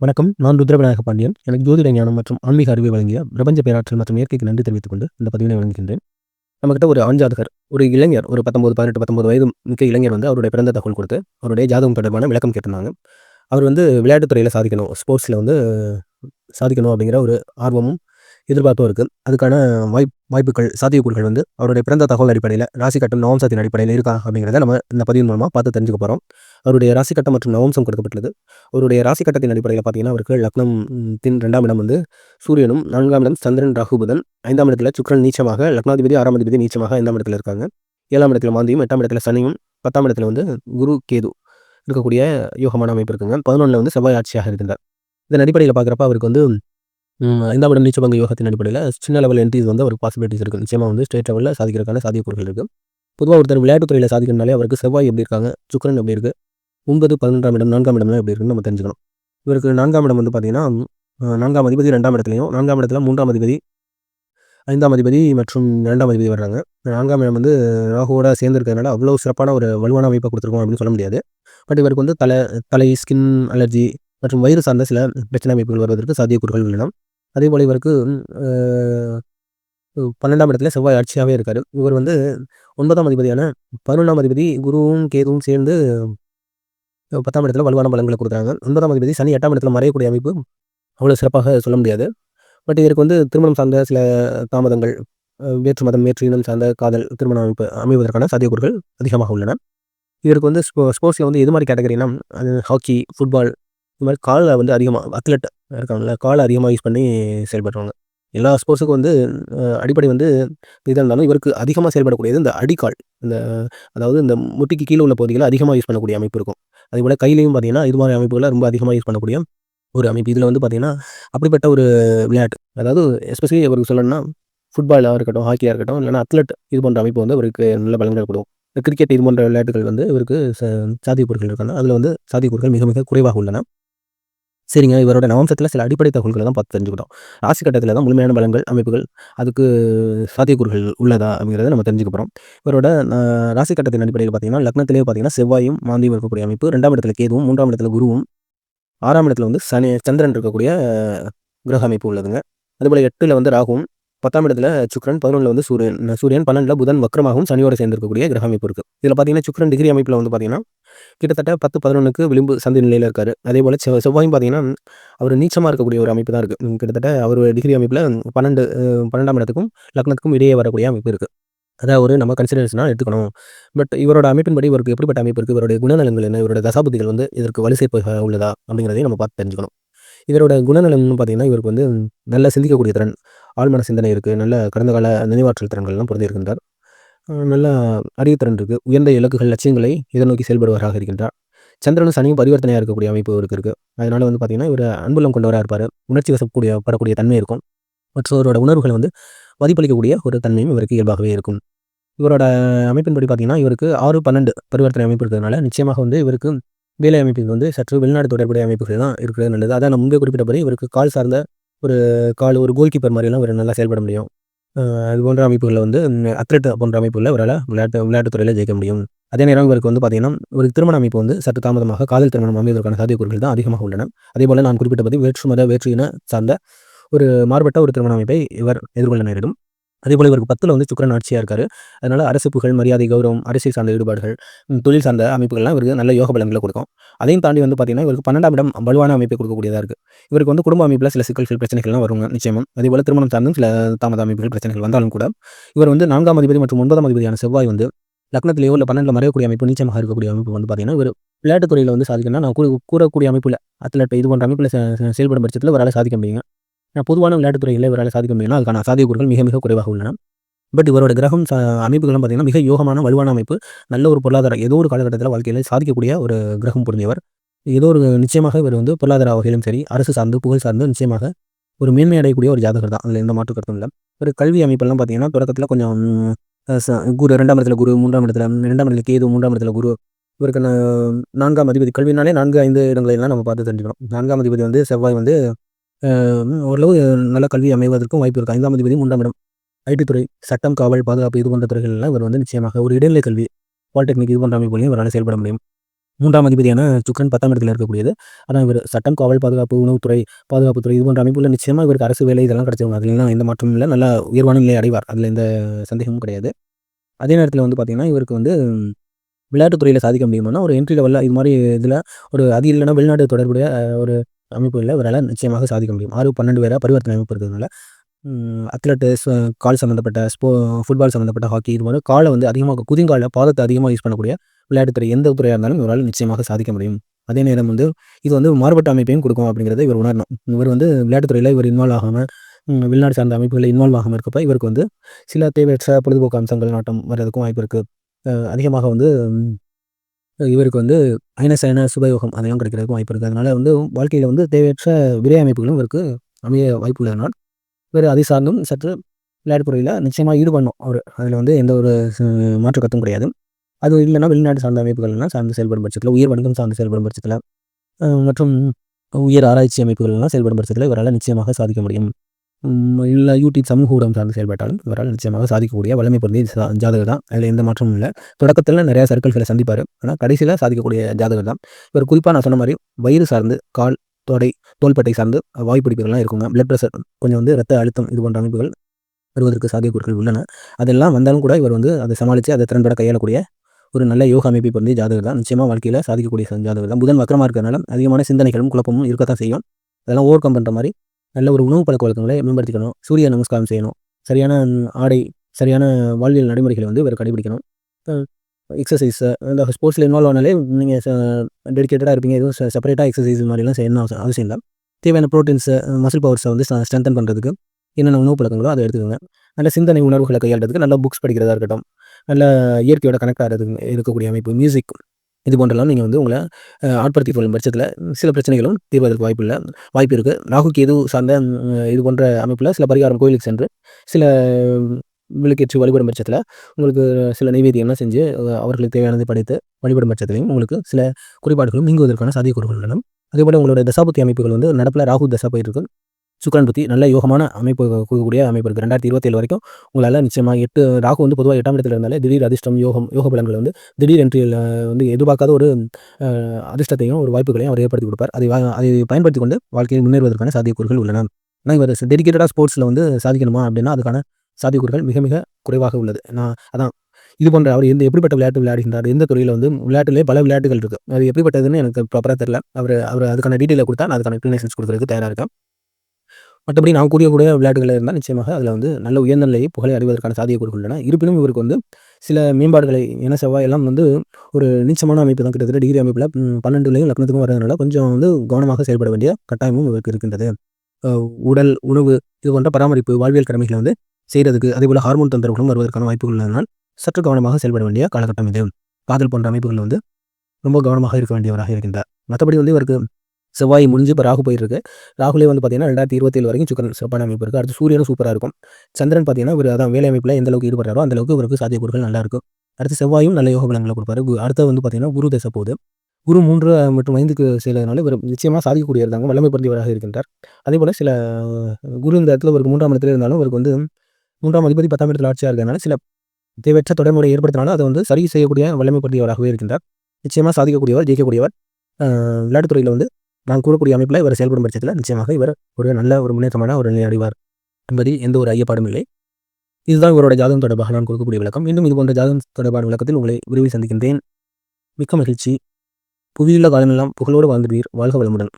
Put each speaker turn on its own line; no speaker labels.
வணக்கம். நான் ருத்ரவிநாயக பாண்டியன். எனக்கு ஜோதிட ஞானம் மற்றும் ஆன்மீக அறிவை வழங்கிய பிரபஞ்ச பேராற்றல் மற்றும் இயற்கைக்கு நன்றி தெரிவித்துக் கொண்டு இந்த பதிவினை வழங்குகின்றேன். நம்மகிட்ட ஒரு ஆஞ்சாதகர் ஒரு இளைஞர் ஒரு பத்தொம்பது பதினெட்டு பத்தொம்பது வயது மிக்க இளைஞர் வந்து அவருடைய பிறந்த தகவல் கொடுத்து அவருடைய ஜாதகம் தொடர்பான விளக்கம் கேட்டிருந்தாங்க. அவர் வந்து விளையாட்டுத்துறையில் சாதிக்கணும் ஸ்போர்ட்ஸில் வந்து சாதிக்கணும் அப்படிங்கிற ஒரு ஆர்வமும் எதிர்பார்ப்பும் இருக்குது அதுக்கான வாய்ப் வாய்ப்புகள் சாத்தியக்கூறுகள் வந்து அவருடைய பிறந்த தகவல் அடிப்படையில் ராசி கட்டம் நவம்சத்தின் அடிப்படையில் இருக்கா அப்படிங்கிறத நம்ம இந்த பதிவு மூலமாக பார்த்து தெரிஞ்சுக்க போகிறோம் அவருடைய ராசி கட்டம் மற்றும் நவம்சம் கொடுக்கப்பட்டுள்ளது. அவருடைய ராசி கட்டத்தின் அடிப்படையில் பார்த்தீங்கன்னா அவருக்கு லக்னம் தின் ரெண்டாம் இடம் வந்து சூரியனும் நான்காம் இடம் சந்திரன் ரகுபுதன் ஐந்தாம் இடத்துல சுக்கரன் நீச்சமாக லக்னாதிபதி ஆறாம் அதிபதி நீச்சமாக ஐந்தாம் இடத்துல இருக்காங்க. ஏழாம் இடத்துல மாந்தியும் எட்டாம் இடத்துல சனியும் பத்தாம் இடத்துல வந்து குரு கேது இருக்கக்கூடிய யோகமான அமைப்பு இருக்குங்க. பதினொன்றில் வந்து செவ்வாய் ஆட்சியாக இருந்தார் இதன் அடிப்படையில் பார்க்குறப்ப அவருக்கு வந்து ஐந்தாம் இடம் நீச்சபங்க யோகத்தின் அடிப்படையில் சின்ன லெவல் என்ட்ரிஸ் வந்து அவருக்கு பாசிபிலிட்டிஸ் இருக்குது நிச்சயமாக வந்து ஸ்டேட் லெவலில் சாதிக்கிறதுக்கான சாதியக்கூறுகள் இருக்குது பொதுவாக ஒருத்தர் விளையாட்டுத்துறையில் சாதிக்கிறனாலே அவருக்கு செவ்வாய் எப்படி இருக்காங்க சுக்கரன் எப்படி இருக்குது ஒன்பது பதினொன்றாம் இடம் நான்காம் இடம்லாம் எப்படி இருக்குன்னு நம்ம தெரிஞ்சுக்கணும். இவருக்கு நான்காம் இடம் வந்து பார்த்தீங்கன்னா நான்காம் அதிபதி ரெண்டாம் இடத்துலையும் நான்காம் இடத்துல மூன்றாம் அதிபதி ஐந்தாம் அதிபதி மற்றும் இரண்டாம் அதிபதி வர்றாங்க. நான்காம் இடம் வந்து ராகுவோட சேர்ந்துருக்கிறதுனால அவ்வளோ சிறப்பான ஒரு வலுவான அமைப்பை கொடுத்துருக்கோம் அப்படின்னு சொல்ல முடியாது. பட் இவருக்கு வந்து தலை தலை ஸ்கின் அலர்ஜி மற்றும் வயிறு சார்ந்த சில பிரச்சனை அமைப்புகள் வருவதற்கு சாத்தியக்கூறுகள் உள்ளன. அதே போல் இவருக்கு பன்னெண்டாம் இடத்துல செவ்வாய் ஆட்சியாகவே இருக்கார். இவர் வந்து ஒன்பதாம் அதிபதியான பதினொன்றாம் அதிபதி குருவும் கேதுவும் சேர்ந்து பத்தாம் இடத்துல வலுவான பலன்களை கொடுக்குறாங்க. ஒன்பதாம் அதிபதி சனி எட்டாம் இடத்துல மறையக்கூடிய அமைப்பு அவ்வளோ சிறப்பாக சொல்ல முடியாது. பட் இதற்கு வந்து திருமணம் சார்ந்த சில தாமதங்கள் வேற்று மதம் வேற்று இனம் சார்ந்த காதல் திருமண அமைப்பு அமைவதற்கான சாத்தியக்கூறுகள் அதிகமாக உள்ளன. இதற்கு வந்து ஸ்போ ஸ்போர்ட்ஸில் வந்து எது மாதிரி கேட்டகரினா அது ஹாக்கி ஃபுட்பால் இது மாதிரி காலில் வந்து அதிகமாக அத்லெட் இருக்காங்கல்ல காலை அதிகமாக யூஸ் பண்ணி செயல்படுறவங்க எல்லா ஸ்போர்ட்ஸுக்கும் வந்து அடிப்படை வந்து இதாக இருந்தாலும் இவருக்கு அதிகமாக செயல்படக்கூடியது இந்த அடிக்கால் இந்த அதாவது இந்த முட்டிக்கு கீழே உள்ள பகுதிகளை அதிகமாக யூஸ் பண்ணக்கூடிய அமைப்பு இருக்கும். அதேபோல் கையிலையும் பார்த்தீங்கன்னா இது மாதிரி அமைப்புகளை ரொம்ப அதிகமாக யூஸ் பண்ணக்கூடிய ஒரு அமைப்பு. இதில் வந்து பார்த்திங்கன்னா அப்படிப்பட்ட ஒரு விளையாட்டு. அதாவது எஸ்பெஷலி அவருக்கு சொல்லணும்னா ஃபுட்பாலாக இருக்கட்டும் ஹாக்கியாக இருக்கட்டும் இல்லைனா அத்லெட் இது போன்ற அமைப்பு வந்து அவருக்கு நல்ல பலன்கள் கொடுக்கும். கிரிக்கெட் இது போன்ற விளையாட்டுகள் வந்து இவருக்கு ச சாதிப்பொருட்கள் இருக்காங்க. அதில் வந்து சாத்தியக்கூறுகள் மிக மிக குறைவாக உள்ளன. சரிங்க. இவரோட நவம்சத்தில் சில அடிப்படை தகவல்களை தான் பார்த்து தெரிஞ்சுக்கிட்டோம். ராசி கட்டத்தில் தான் முழுமையான பலங்கள் அமைப்புகள் அதுக்கு சாத்தியக்கூறுகள் உள்ளதா அப்படிங்கிறத நம்ம தெரிஞ்சுக்க போகிறோம் இவரோட ராசி கட்டத்தின் அடிப்படையில் பார்த்தீங்கன்னா லக்னத்திலே பார்த்தீங்கன்னா செவ்வாயும் மாந்தியும் இருக்கக்கூடிய அமைப்பு. ரெண்டாம் இடத்துல கேதுவும் மூன்றாம் இடத்துல குருவும். ஆறாம் இடத்துல வந்து சனி சந்திரன் இருக்கக்கூடிய கிரக அமைப்பு உள்ளதுங்க. அதுபோல் எட்டில் வந்து ராகுவும். பத்தாம் இடத்துல சுக்ரன் பதினொன்றில் வந்து சூரியன் சூரியன் பன்னெண்டில் புதன் வக்கரமாகவும் சனியோட சேர்ந்திருக்கக்கூடிய கிரக அமைப்பு இருக்குது இதில் பார்த்தீங்கன்னா சுக்ரன் டிகிரி அமைப்பில் வந்து பார்த்தீங்கன்னா கிட்டத்தட்ட பத்து பதினொன்றுக்கு விளிம்பு சந்தி நிலையில் இருக்கார். அதே போல் செவ் செவ்வாயும் பார்த்தீங்கன்னா அவர் நீச்சமாக இருக்கக்கூடிய ஒரு அமைப்பு தான் இருக்குது கிட்டத்தட்ட அவர் டிகிரி அமைப்பில் பன்னெண்டு பன்னெண்டாம் இடத்துக்கும் லக்னத்துக்கும் இடையே வரக்கூடிய அமைப்பு இருக்குது அதாவது ஒரு நம்ம கன்சிடரேஷனாக எடுத்துக்கணும். பட் இவரோட அமைப்பின்படி இவருக்கு எப்படிப்பட்ட அமைப்பு இருக்குது இவருடைய குணநலங்கள் என்ன இவரோட தசாபதிகள் வந்து இதற்கு வலு சேர்ப்பு உள்ளதா அப்படிங்கிறதையும் நம்ம பார்த்து தெரிஞ்சுக்கணும். இவரோட குணநலம்னு பார்த்தீங்கன்னா இவருக்கு வந்து நல்ல சிந்திக்கக்கூடிய திறன். ஆழ்மன சிந்தனை இருக்குது நல்ல கடந்த கால நினைவாற்றல் திறன்கள்லாம் பிறந்திருக்கின்றார் நல்ல அறிவுத்திறன் இருக்குது உயர்ந்த இலக்குகள் லட்சியங்களை இதை நோக்கி செயல்படுவராக இருக்கின்றார். சந்திரனும் சனியும் பரிவர்த்தனையாக இருக்கக்கூடிய அமைப்பு இவருக்கு இருக்குது அதனால் வந்து பார்த்திங்கன்னா இவர் அன்புலம் கொண்டவராக இருப்பார் உணர்ச்சி வசப்பக்கூடிய படக்கூடிய தன்மை இருக்கும். மற்றவரோட உணர்வுகளை வந்து மதிப்பளிக்கக்கூடிய ஒரு தன்மையும் இவருக்கு இயல்பாகவே இருக்கும். இவரோட அமைப்பின்படி பார்த்திங்கன்னா இவருக்கு ஆறு பன்னெண்டு பரிவர்த்தனை அமைப்பு இருக்கிறதுனால நிச்சயமாக வந்து இவருக்கு வேலை அமைப்பில் வந்து சற்று வெளிநாடு தொடர்புடைய அமைப்புகள் தான் இருக்கிறது நல்லது. அதான் நான் முன்பே குறிப்பிட்டபடி இவருக்கு கால் சார்ந்த ஒரு கால் ஒரு கோல் கீப்பர் மாதிரிலாம் இவர் நல்லா செயல்பட முடியும். அது போன்ற அமைப்புகளில் வந்து அத்லெட் போன்ற அமைப்புகளில் அவரால் விளையாட்டு விளையாட்டுத்துறையில் ஜெயிக்க முடியும். அதே நேரம் இவருக்கு வந்து பார்த்திங்கன்னா ஒரு திருமண அமைப்பு வந்து சற்று தாமதமாக காதல் திருமணம் அமைவதற்கான சாத்தியக்கூறுகள் தான் அதிகமாக உள்ளன. அதே போல் நான் குறிப்பிட்டபடி வேற்று மத வேற்று இன சார்ந்த ஒரு மாறுபட்ட ஒரு திருமண அமைப்பை இவர் எதிர்கொள்ள நேரிடும். அதேபோல் இவருக்கு பத்தில் வந்து சுக்கரன் ஆட்சியாக இருக்கார். அதனால் அரசு புகழ் மரியாதை கௌரவம் அரசியல் சார்ந்த ஈடுபாடுகள் தொழில் சார்ந்த அமைப்புகள்லாம் இவருக்கு நல்ல யோக பலன்களை கொடுக்கும். அதையும் தாண்டி வந்து பார்த்தீங்கன்னா இவருக்கு பன்னெண்டாம் இடம் வலுவான அமைப்பை கொடுக்கக்கூடியதாக இருக்குது இவருக்கு வந்து குடும்ப அமைப்பில் சில சிக்கல்கள் பிரச்சனைகள்லாம் வருங்க நிச்சயமாக அதேபோல் திருமணம் சார்ந்தும் சில தாமத அமைப்புகள் பிரச்சனைகள் வந்தாலும் கூட இவர் வந்து நான்காம் அதிபதி மற்றும் ஒன்பதாம் அதிபதியான செவ்வாய் வந்து லக்னத்திலேயோ இல்லை பன்னெண்டில் மறையக்கூடிய அமைப்பு நிச்சயமாக இருக்கக்கூடிய அமைப்பு வந்து பார்த்திங்கன்னா ஒரு விளையாட்டுத்துறையில் வந்து சாதிக்கணும்னா நான் கூறக்கூடிய அமைப்பில் அத்லட் இது போன்ற அமைப்பில் செயல்படும் பட்சத்தில் ஒரு சாதிக்க முடியுங்க. பொதுவான விளையாட்டுத்துறையில் இவரால் சாதிக்க முடியும்னா அதுக்கான சாத்தியக்கூறுகள் மிக மிக குறைவாக உள்ளன. பட் இவரோட கிரகம் அமைப்புகள்லாம் பார்த்திங்கன்னா மிக யோகமான வலுவான அமைப்பு நல்ல ஒரு பொருளாதாரம் ஏதோ ஒரு காலகட்டத்தில் வாழ்க்கையில் சாதிக்கக்கூடிய ஒரு கிரகம் புரிஞ்சவர் ஏதோ ஒரு நிச்சயமாக இவர் வந்து பொருளாதார வகையிலும் சரி அரசு சார்ந்து புகழ் சார்ந்து நிச்சயமாக ஒரு மேன்மை அடையக்கூடிய ஒரு ஜாதகர் தான். அதில் எந்த மாற்று கருத்தும் இல்லை. ஒரு கல்வி அமைப்பெல்லாம் பார்த்தீங்கன்னா தொடக்கத்தில் கொஞ்சம் குரு ரெண்டாம் இடத்துல குரு மூன்றாம் இடத்துல ரெண்டாம் இடத்துல கேது மூன்றாம் இடத்துல குரு. இவருக்கு நான்காம் அதிபதி கல்வினாலே நான்கு ஐந்து இடங்களெல்லாம் நம்ம பார்த்து தெரிஞ்சுக்கணும். நான்காம் அதிபதி வந்து செவ்வாய் வந்து ஓரளவு நல்ல கல்வி அமைவதற்கும் வாய்ப்பு இருக்குது ஐந்தாம் அதிபதி மூன்றாம் இடம் ஐடி துறை சட்டம் காவல் பாதுகாப்பு இது போன்ற துறைகள்லாம் இவர் வந்து நிச்சயமாக ஒரு இடைநிலை கல்வி பாலிடெக்னிக் இது போன்ற அமைப்புகளையும் இவரால் செயல்பட முடியும். மூன்றாம் அதிபதியான சுக்கரன் பத்தாம் இடத்தில் இருக்கக்கூடியது. ஆனால் இவர் சட்டம் காவல் பாதுகாப்பு உணவுத்துறை பாதுகாப்புத்துறை இது போன்ற அமைப்புல நிச்சயமாக இவருக்கு அரசு வேலை இதெல்லாம் கிடைச்சிருக்கும் அதுலாம் எந்த மாற்றமும் இல்லை. நல்லா உயர்வான நிலை அடைவார். அதில் எந்த சந்தேகமும் கிடையாது. அதே நேரத்தில் வந்து பார்த்திங்கன்னா இவருக்கு வந்து விளையாட்டுத்துறையில் சாதிக்க முடியுமானா ஒரு என்ட்ரி லெவலில் இது மாதிரி இதில் ஒரு அது இல்லைன்னா வெளிநாட்டு தொடர்புடைய ஒரு அமைப்பு இல்லை இவரால் நிச்சயமாக சாதிக்க முடியும். ஆறு பன்னெண்டு பேராக பரிவர்த்தனை அமைப்பு இருக்கிறதுனால அத்லெட்டு கால் சம்மந்தப்பட்ட ஸ்போ ஃபுட்பால் சம்மந்தப்பட்ட ஹாக்கி இது மாதிரி காலை வந்து அதிகமாக குதிங்காலில் பாதத்தை அதிகமாக யூஸ் பண்ணக்கூடிய விளையாட்டுத்துறை எந்த துறையாக இருந்தாலும் இவரால் நிச்சயமாக சாதிக்க முடியும். அதே நேரம் வந்து இது வந்து மாறுபட்ட அமைப்பையும் கொடுக்கும் அப்படிங்கிறத இவர் உணரணும். இவர் வந்து விளையாட்டுத்துறையில் இவர் இன்வால்வ் ஆகாமல் வெளிநாடு சார்ந்த அமைப்புகளில் இன்வால்வ் ஆகாமல் இருக்கப்ப இவருக்கு வந்து சில தேவையற்ற பொழுதுபோக்கு அம்சங்கள் நாட்டம் வர்றதுக்கும் வாய்ப்பு இருக்குது அதிகமாக வந்து இவருக்கு வந்து அயனசயன சுபயோகம் அதையும் கிடைக்கிறதுக்கும் வாய்ப்பு இருக்குது. அதனால் வந்து வாழ்க்கையில் வந்து தேவையற்ற விரை அமைப்புகளும் இவருக்கு அமைய வாய்ப்பு உள்ளதனால் இவர் அதை சார்ந்தும் சற்று விளையாட்டுத்துறையில் நிச்சயமாக ஈடுபடணும். அவர் அதில் வந்து எந்த ஒரு மாற்று கத்தும் கிடையாது. அது இல்லைன்னா வெளிநாட்டு சார்ந்த அமைப்புகள்லாம் சார்ந்து செயல்படும் பட்சத்தில் உயர் வணிகம் சார்ந்து செயல்படும் பட்சத்தில் மற்றும் உயர் ஆராய்ச்சி அமைப்புகள்லாம் செயல்படும் பட்சத்தில் இவரால் நிச்சயமாக சாதிக்க முடியும். இல்லை யூடியூப் சமூக ஊடகம் சார்ந்து செயல்பட்டாலும் இவரால் நிச்சயமாக சாதிக்கக்கூடிய வலிமை பொருந்திய ஜாதகர் தான். அதில் எந்த மாற்றமும் இல்லை. தொடக்கத்தில் நிறையா சர்க்கிள்களை சந்திப்பார். ஆனால் கடைசியில் சாதிக்கக்கூடிய ஜாதகர் தான். இவர் குறிப்பாக நான் சொன்ன மாதிரி வயிறு சார்ந்து கால் தொடை தோள்பட்டை சார்ந்து வாய்ப்பிடிப்புகள்லாம் இருக்குங்க. பிளட் ப்ரெஷர் கொஞ்சம் வந்து ரத்த அழுத்தம் இது போன்ற அமைப்புகள் வருவதற்கு சாத்தியக்கூறுகள் உள்ளன. அதெல்லாம் வந்தாலும் கூட இவர் வந்து அதை சமாளித்து அதை திறன்பட கையாளக்கூடிய ஒரு நல்ல யோகா அமைப்பை பொருந்தி ஜாதகர் தான். நிச்சயமாக வாழ்க்கையில் சாதிக்கக்கூடிய ஜாதகர் தான். புதன் வக்கரமாக இருக்கிறனால அதிகமான சிந்தனைகளும் குழப்பமும் இருக்கத்தான் செய்யும். அதெல்லாம் ஓவர் கம் பண்ணுற மாதிரி நல்ல ஒரு உணவு பழக்க வழக்கங்களை மேம்படுத்திக்கணும். சூரிய நமஸ்காரம் செய்யணும். சரியான ஆடை சரியான வாழ்வியல் நடைமுறைகளை வந்து இவர் கடைபிடிக்கணும். எக்ஸசைஸ் இந்த ஸ்போர்ட்ஸில் இன்வால்வ் ஆனாலே நீங்கள் டெடிக்கேட்டடாக இருப்பீங்க. எதுவும் செப்பரேட்டாக எக்ஸசைஸ் மாதிரிலாம் செய்யணும் அவசியம் இல்லை. தேவையான ப்ரோட்டீன்ஸை மசில் பவர்ஸை வந்து ஸ்ட்ரென்தன் பண்ணுறதுக்கு என்னென்ன உணவு பழக்கங்களோ அதை எடுத்துக்கோங்க. நல்ல சிந்தனை உணர்வுகளை கையாளுறதுக்கு நல்ல புக்ஸ் படிக்கிறதா இருக்கட்டும் நல்ல இயற்கையோட கனெக்ட் ஆகிறது இருக்கக்கூடிய அமைப்பு மியூசிக் இது போன்றலாம் நீங்கள் வந்து உங்களை ஆட்படுத்தி கொள்ளும் பட்சத்தில் சில பிரச்சனைகளும் தீர்வதற்கு வாய்ப்பு இல்லை வாய்ப்பு இருக்குது ராகுக்கு எது சார்ந்த இது போன்ற அமைப்பில் சில பரிகாரம் கோயிலுக்கு சென்று சில விளக்கேற்றி வழிபடும் பட்சத்தில் உங்களுக்கு சில நைவேத்தியம்லாம் செஞ்சு அவர்களுக்கு தேவையானதை படைத்து வழிபடும் பட்சத்திலையும் உங்களுக்கு சில குறைபாடுகளும் நீங்குவதற்கான சாத்தியக்கூறுகள் உள்ளன. அதேபோல் உங்களோட தசாபத்தி அமைப்புகள் வந்து நடப்பில் ராகு தசா போயிருக்கும் சுக்கரன் பற்றி நல்ல யோகமான அமைப்பு கொடுக்கக்கூடிய அமைப்பு இருக்குது ரெண்டாயிரத்தி இருபத்தேழு வரைக்கும் உங்களால் நிச்சயமாக எட்டு ராகு வந்து பொதுவாக எட்டாம் இடத்துல இருந்தாலே திடீர் அதிர்ஷ்டம் யோகம் யோக பலன்கள் வந்து திடீர் என்ட்ரியில் வந்து எதிர்பார்க்காத ஒரு அதிர்ஷ்டத்தையும் ஒரு வாய்ப்புகளையும் அவர் ஏற்படுத்தி கொடுப்பார். அதை அதை பயன்படுத்தி கொண்டு வாழ்க்கையில் முன்னேறுவதற்கான சாத்தியக்கூறுகள் உள்ளன. ஆனால் இவர் டெடிக்கேட்டடாக ஸ்போர்ட்ஸில் வந்து சாதிக்கணுமா அப்படின்னா அதுக்கான சாத்தியக்கூறுகள் மிக மிக குறைவாக உள்ளது. நான் அதான் இது போன்ற அவர் எந்த எப்படிப்பட்ட விளையாட்டு விளையாடுகின்றார் எந்த துறையில் வந்து விளையாட்டுலேயே பல விளையாட்டுகள் இருக்குது அது எப்படிப்பட்டதுன்னு எனக்கு ப்ராப்பராக தெரியல. அவர் அவர் அதுக்கான டீட்டெயிலை கொடுத்தா நான் அதுக்கான எக்ஸ்பிளனேஷன்ஸ் கொடுக்குறதுக்கு தயாராக இருக்கேன். மற்றபடி நான் கூறியக்கூடிய விளையாட்டுகளில் இருந்தால் நிச்சயமாக அதில் வந்து நல்ல உயர்ந்த நிலையை புகழை அறிவதற்கான சாத்தியக்கூறுகள் உள்ளன இருப்பினும் இவருக்கு வந்து சில மேம்பாடுகளை என செவ்வாய் எல்லாம் வந்து ஒரு நீச்சமான அமைப்பு தான். கிட்டத்தட்ட டிகிரி அமைப்பில் பன்னெண்டுலையும் லக்னத்துக்கும் வரதுனால கொஞ்சம் வந்து கவனமாக செயல்பட வேண்டிய கட்டாயமும் இவருக்கு இருக்கின்றது. உடல் உணவு இது போன்ற பராமரிப்பு வாழ்வியல் கடமைகளை வந்து செய்கிறதுக்கு அதேபோல் ஹார்மோன் தொந்தரவுகளும் வருவதற்கான வாய்ப்புகள் உள்ளதனால் சற்று கவனமாக செயல்பட வேண்டிய காலகட்டம் இது. காதல் போன்ற அமைப்புகள் வந்து ரொம்ப கவனமாக இருக்க வேண்டியவராக இருக்கின்றார். மற்றபடி வந்து இவருக்கு செவ்வாய் முடிஞ்சு இப்போ ராகு போயிருக்கு ராகுலே வந்து பார்த்தீங்கன்னா ரெண்டாயிரத்தி இருபத்தேழு வரைக்கும் சுக்கரன் சிறப்பான அமைப்பு இருக்குது அடுத்து சூரியனும் சூப்பராக இருக்கும். சந்திரன் பார்த்தீங்கன்னா இவர் அதான் வேலை அமைப்பில் எந்த அளவுக்கு ஈடுபடுறாரோ அந்த அளவுக்கு இவருக்கு சாத்தியக்கூறுகள் நல்லா இருக்கும். அடுத்து செவ்வாயும் நல்ல யோக பலங்களை கொடுப்பாரு. அடுத்து வந்து பார்த்தீங்கன்னா குரு தசை போகுது. குரு மூன்று மற்றும் ஐந்துக்கு செய்யறதுனால இவர் நிச்சயமாக சாதிக்கக்கூடிய இருந்தாங்க வல்லமை பொருந்தியவராக இருக்கின்றார். அதே போல் சில குரு இந்த இடத்துல ஒரு மூன்றாம் இடத்துல இருந்தாலும் அவருக்கு வந்து மூன்றாம் அதிபதி பத்தாம் இடத்துல ஆட்சியாக இருக்கிறதுனால சில தேவையற்ற தொடர்முறை ஏற்படுத்தினாலும் அதை வந்து சரி செய்யக்கூடிய வல்லமை பொருந்தியவராகவே இருக்கின்றார். நிச்சயமாக சாதிக்கக்கூடியவர் ஜெயிக்கக்கூடியவர். விளையாட்டுத்துறையில் வந்து நான் கூறக்கூடிய அமைப்பில் இவர் செயல்படும் பட்சத்தில் நிச்சயமாக இவர் ஒரு நல்ல ஒரு முன்னேற்றமான ஒரு நிலை அடைவார் என்பதில் எந்த ஒரு ஐயப்பாடும் இல்லை. இதுதான் இவரோட ஜாதகம் தொடர்பாக நான் கொடுக்கக்கூடிய விளக்கம். இன்னும் இது போன்ற ஜாதகம் தொடர்பான விளக்கத்தில் உங்களை விரைவில் சந்திக்கின்றேன். மிக்க மகிழ்ச்சி. புவியுள்ள காலமெல்லாம் புகழோடு வாழ்ந்துவீர். வாழ்க வளமுடன்.